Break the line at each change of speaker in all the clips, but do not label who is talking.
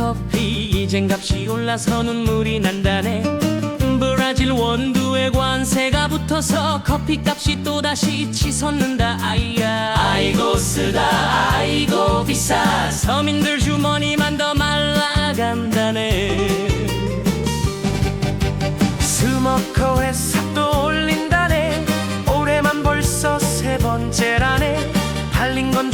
커피. 이젠 값이 올라서 눈물이 난다네. 브라질 원두에 관세가 붙어서 커피값이 또다시 치솟는다. 아이야. 아이고 쓰다 아이고 비싸. 서민들 주머니만 더 말라간다네. 스모커에 삽도 올린다네. 올해만 벌써 세 번째라네. 팔린 건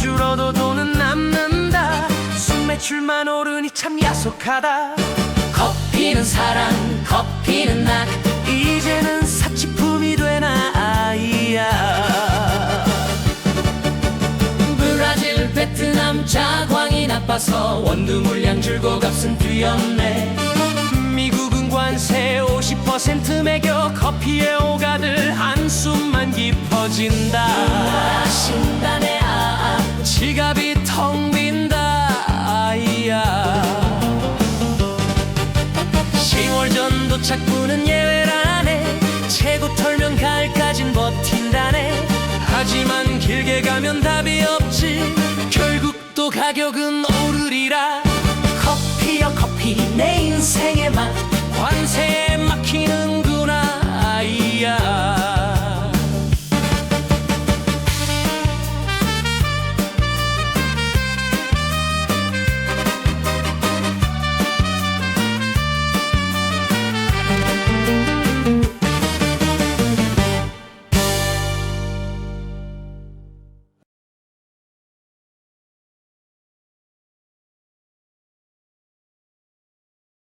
순매출만 오르니 참 야속하다. 커피는 사랑 커피는 낙. 이제는 사치품이 되나 아이야. 브라질 베트남 자광이 나빠서 원두 물량 줄고 값은 뛰었네. 미국은 관세 50% 매겨 커피에 오가들 한숨만 깊어진다 도착분은 예외라네 최고 털면 가을까진 버틴다네. 하지만 길게 가면 답이 없지. 결국 또 가격은 오르리라